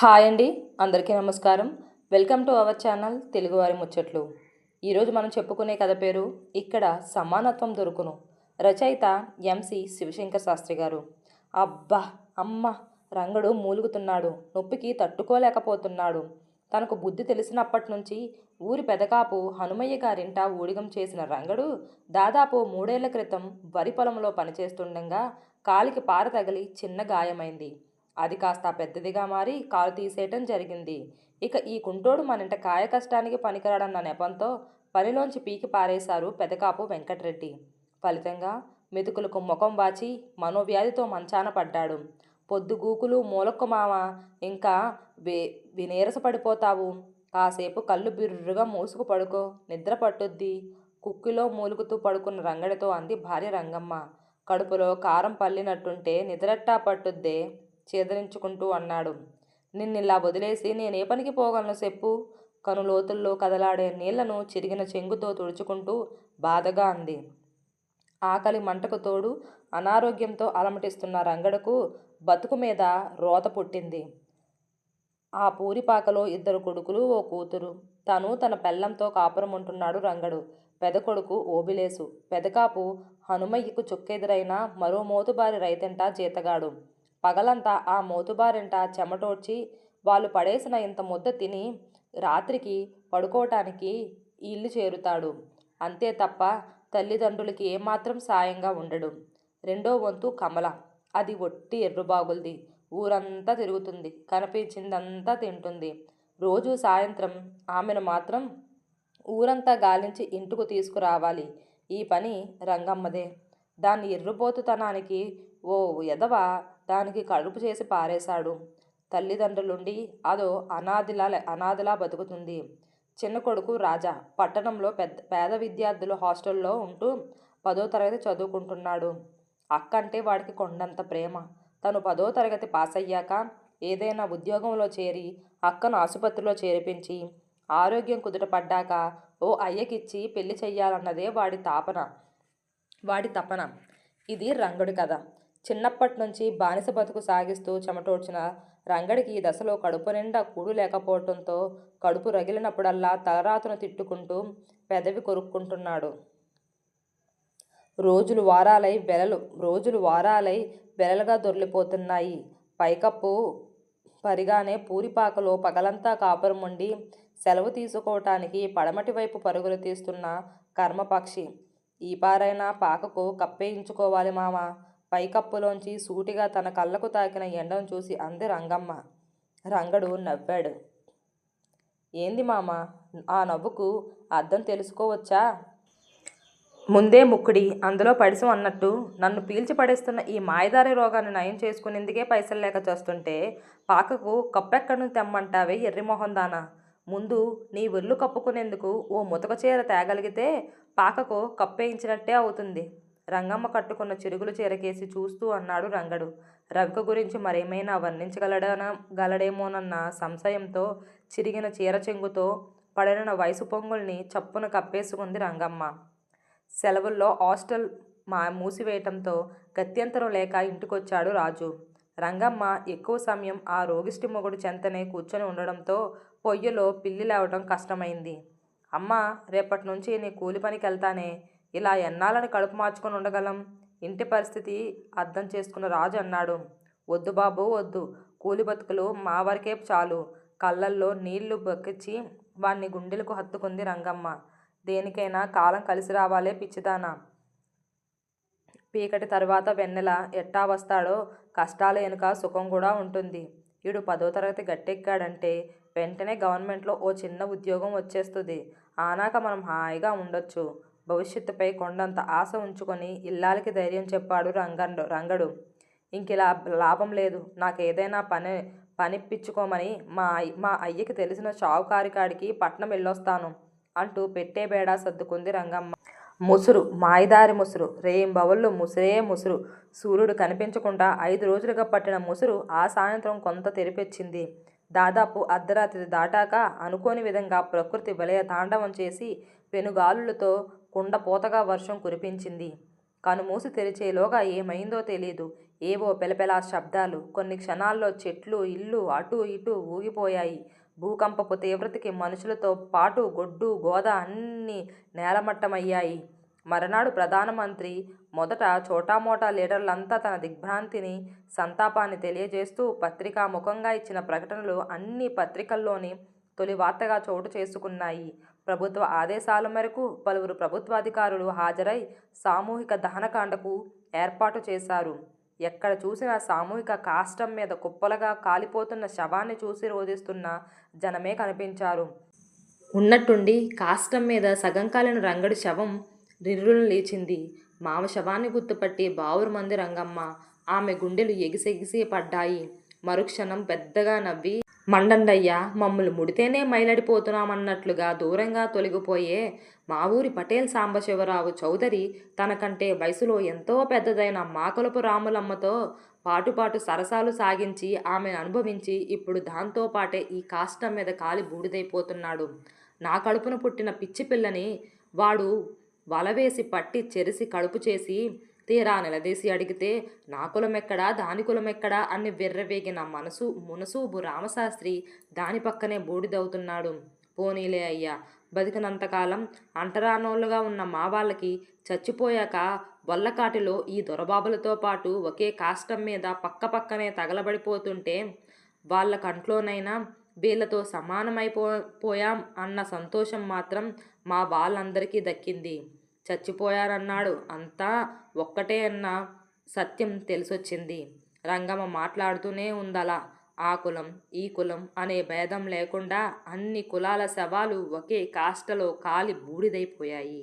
Hi అండి అందరికీ నమస్కారం. వెల్కమ్ టు అవర్ ఛానల్ తెలుగువారి ముచ్చట్లు. ఈరోజు మనం చెప్పుకునే కథ పేరు ఇక్కడ సమానత్వం దొరుకును. రచయిత ఎంసి శివశంకర్ శాస్త్రి గారు. అబ్బా అమ్మ రంగడు మూలుగుతున్నాడు నొప్పికి తట్టుకోలేకపోతున్నాడు. తనకు బుద్ధి తెలిసినప్పటి నుంచి ఊరి పెదకాపు హనుమయ్య గారింట ఊడిగం చేసిన రంగడు దాదాపు మూడేళ్ళ క్రితం వరి పొలంలో పనిచేస్తుండగా కాలికి పార తగిలి చిన్న గాయమైంది. అది కాస్త పెద్దదిగా మారి కాలు తీసేయటం జరిగింది. ఇక ఈ కుంటోడు మనింట కాయ కష్టానికి పనికిరాడన్న నెపంతో పనిలోంచి పీకి పారేశారు పెదకాపు వెంకటరెడ్డి. ఫలితంగా మెతుకులకు ముఖం వాచి మనోవ్యాధితో మంచాన పడ్డాడు. పొద్దుగూకులు మూలక్కు మామ ఇంకా వే వినీరసపడిపోతావు. కాసేపు కళ్ళు బిర్రుగా మూసుకు పడుకో నిద్ర పట్టుద్ది. కుక్కిలో మూలుగుతూ పడుకున్న రంగడితో అంది భార్య రంగమ్మ. కడుపులో కారం పల్లినట్టుంటే నిద్రట్టా పట్టుద్దే. చేదరించుకుంటూ అన్నాడు. నిన్నిలా వదిలేసి నేనే పనికి పోగలను చెప్పు? కనులోతుల్లో కదలాడే నీళ్ళను చిరిగిన చెంగుతో తుడుచుకుంటూ బాధగా అంది. ఆకలి మంటకు తోడు అనారోగ్యంతో అలమటిస్తున్న రంగడకు బతుకు మీద రోత పుట్టింది. ఆ పూరిపాకలో ఇద్దరు కొడుకులు ఓ కూతురు. తను తన పెళ్ళంతో కాపురం ఉంటున్నాడు రంగడు. పెద కొడుకు ఓబిలేసు. పెదకాపు హనుమయ్యకు చుక్కెదురైన మరో మోతుబారి రైతంట జీతగాడు పగలంతా ఆ మోతుబారింట చెమటోడ్చి వాళ్ళు పడేసిన ఇంత ముద్ద తిని రాత్రికి పడుకోవటానికి ఇల్లు చేరుతాడు. అంతే తప్ప తల్లిదండ్రులకి ఏమాత్రం సాయంగా ఉండడు. రెండో వంతు కమల. అది ఒట్టి ఎర్రుబాగులది. ఊరంతా తిరుగుతుంది. కనిపించిందంతా తింటుంది. రోజు సాయంత్రం ఆమెను మాత్రం ఊరంతా గాలించి ఇంటికి తీసుకురావాలి. ఈ పని రంగమ్మదే. దాని ఎర్రుబోతుతనానికి ఓ ఎదవ దానికి కడుపు చేసి పారేశాడు. తల్లిదండ్రులుండి అదో అనాదిలా అనాథిలా బతుకుతుంది. చిన్న కొడుకు రాజా పట్టణంలో పెద్ద పేద విద్యార్థులు హాస్టల్లో ఉంటూ పదో తరగతి చదువుకుంటున్నాడు. అక్క అంటే వాడికి కొండంత ప్రేమ. తను పదో తరగతి పాస్ అయ్యాక ఏదైనా ఉద్యోగంలో చేరి అక్కను ఆసుపత్రిలో చేర్పించి ఆరోగ్యం కుదుటపడ్డాక ఓ అయ్యకిచ్చి పెళ్ళి చెయ్యాలన్నదే వాడి తాపన. వాడి తపన. ఇది రంగడి కథ. చిన్నప్పటి నుంచి బానిస బతుకు సాగిస్తూ చెమటోడ్చిన రంగడికి ఈ దశలో కడుపు నిండా కూడు లేకపోవడంతో కడుపు రగిలినప్పుడల్లా తలరాతును తిట్టుకుంటూ పెదవి కొరుక్కుంటున్నాడు. రోజులు వారాలై వెలలు రోజులు వారాలై వెలలుగా దొరిలిపోతున్నాయి పైకప్పు పరిగానే పూరిపాకలో పగలంతా కాపురం ఉండి సెలవు తీసుకోవటానికి పడమటి వైపు పరుగులు తీస్తున్న కర్మపక్షి. ఈ పాకకు కప్పేయించుకోవాలి మామ. పైకప్పులోంచి సూటిగా తన కళ్ళకు తాకిన ఎండను చూసి అంది రంగమ్మ. రంగడు నవ్వాడు. ఏంది మామ? ఆ నవ్వుకు అర్థం తెలుసుకోవచ్చా? ముందే ముక్కుడి అందులో పడిసం అన్నట్టు నన్ను పీల్చి పడేస్తున్న ఈ మాయదారి రోగాన్ని నయం చేసుకునేందుకే పైసలు లేక చేస్తుంటే పాకకు కప్పెక్కడి నుంచి తెమ్మంటావే ఎర్రిమొహం దానా ముందు నీ ఒళ్ళు కప్పుకునేందుకు ఓ ముతక చీర తేగలిగితే పాకకు కప్పేయించినట్టే అవుతుంది. రంగమ్మ కట్టుకున్న చిరుగులు చీరకేసి చూస్తూ అన్నాడు రంగడు. రవిక గురించి మరేమైనా వర్ణించగలడన గలడేమోనన్న సంశయంతో చిరిగిన చీర చెంగుతో పడిన వయసు పొంగుల్ని చప్పున కప్పేసుకుంది రంగమ్మ. సెలవుల్లో హాస్టల్ మా మూసివేయటంతో గత్యంతరం లేక ఇంటికొచ్చాడు రాజు. రంగమ్మ ఎక్కువ సమయం ఆ రోగిష్టి మొగుడు చెంతనే కూర్చొని ఉండడంతో పొయ్యిలో పిల్లి లేవడం కష్టమైంది. అమ్మ రేపటి నుంచి నీ కూలి పనికి వెళ్తానే ఇలా ఎన్నాళ్ళని కడుపు మార్చుకొని ఉండగలం? ఇంటి పరిస్థితి అర్థం చేసుకున్న రాజు అన్నాడు. వద్దు బాబు వద్దు. కూలి బతుకులు మా వరకే చాలు. కళ్ళల్లో నీళ్ళు బక్కిచ్చి వాణ్ణి గుండెలకు హత్తుకుంది రంగమ్మ. దేనికైనా కాలం కలిసి రావాలే పిచ్చిదానా. పీకటి తర్వాత వెన్నెల ఎట్టా వస్తాడో కష్టాల వెనుక సుఖం కూడా ఉంటుంది. వీడు పదో తరగతి గట్టెక్కాడంటే వెంటనే గవర్నమెంట్లో ఓ చిన్న ఉద్యోగం వచ్చేస్తుంది. ఆనాక మనం హాయిగా ఉండొచ్చు. భవిష్యత్తుపై కొండంత ఆశ ఉంచుకొని ఇల్లాలకి ధైర్యం చెప్పాడు రంగండు రంగడు. ఇంకిలా లాభం లేదు. నాకు ఏదైనా పని పనిప్పించుకోమని మా మా అయ్యకి తెలిసిన షావుకారి కాడికి పట్నం వెళ్ళొస్తాను అంటూ పెట్టే బేడా సర్దుకుంది రంగమ్మ. ముసురు మాయదారి ముసురు. రేయింబవళ్ళు ముసురే ముసురు. సూర్యుడు కనిపించకుండా ఐదు రోజులుగా పట్టిన ముసురు ఆ సాయంత్రం కొంత తెరిపెచ్చింది. దాదాపు అర్ధరాత్రి దాటాక అనుకోని విధంగా ప్రకృతి విలయ తాండవం చేసి పెనుగాలులతో కుండపోతగా వర్షం కురిపించింది. కనుమూసి తెరిచేలోగా ఏమైందో తెలియదు ఏవో పెలపెలా శబ్దాలు. కొన్ని క్షణాల్లో చెట్లు ఇల్లు అటూ ఇటూ ఊగిపోయాయి. భూకంపపు తీవ్రతకి మనుషులతో పాటు గొడ్డు గోద అన్నీ నేలమట్టమయ్యాయి. మరునాడు ప్రధానమంత్రి మొదట చోటామోటా లీడర్లంతా తన దిగ్భ్రాంతిని సంతాపాన్ని తెలియజేస్తూ పత్రికా ముఖంగా ఇచ్చిన ప్రకటనలు అన్ని పత్రికల్లోని తొలి వార్తగా చోటు చేసుకున్నాయి. ప్రభుత్వ ఆదేశాల మేరకు పలువురు ప్రభుత్వాధికారులు హాజరై సామూహిక దహనకాండకు ఏర్పాటు చేశారు. ఎక్కడ చూసినా సామూహిక కాష్టం మీద కుప్పలుగా కాలిపోతున్న శవాన్ని చూసి రోధిస్తున్న జనమే కనిపించారు. ఉన్నట్టుండి కాష్టం మీద సగం కాలిన రంగడి శవం రిర్రులు లేచింది. మామ శవాన్ని గుర్తుపట్టి బావురు మంది రంగమ్మ ఆమె గుండెలు ఎగిసెగిసి పడ్డాయి. మరుక్షణం పెద్దగా నవ్వి మండండయ్యా మమ్మల్ని ముడితేనే మైలడిపోతున్నామన్నట్లుగా దూరంగా తొలగిపోయే మా ఊరి పటేల్ సాంబశివరావు చౌదరి తనకంటే వయసులో ఎంతో పెద్దదైన మాకలపు రాములమ్మతో పాటుపాటు సరసాలు సాగించి ఆమెను అనుభవించి ఇప్పుడు దాంతో పాటే ఈ కాష్టం మీద కాలి బూడిదైపోతున్నాడు. నా కడుపున పుట్టిన పిచ్చి పిల్లని వాడు వలవేసి పట్టి చెరిసి కడుపు చేసి తీరా నిలదీసి అడిగితే నా కులమెక్కడా దాని కులమెక్కడా అని విర్రవేగిన మనసు మునసూబు రామశాస్త్రి దాని పక్కనే బూడిదవుతున్నాడు. పోనీలే అయ్యా బతికినంతకాలం అంటరానోళ్ళుగా ఉన్న మా వాళ్ళకి చచ్చిపోయాక వల్లకాటిలో ఈ దొరబాబులతో పాటు ఒకే కాష్టం మీద పక్క పక్కనే తగలబడిపోతుంటే వాళ్ళ కంట్లోనైనా వీళ్ళతో సమానమైపో పోయాం అన్న సంతోషం మాత్రం మా వాళ్ళందరికీ దక్కింది. చచ్చిపోయారన్నాడు. అంతా ఒక్కటే అన్న సత్యం తెలిసొచ్చింది. రంగమ్మ మాట్లాడుతూనే ఉందలా. ఆ కులం ఈ కులం అనే భేదం లేకుండా అన్ని కులాల శవాలు ఒకే కాష్టలో కాలి బూడిదైపోయాయి.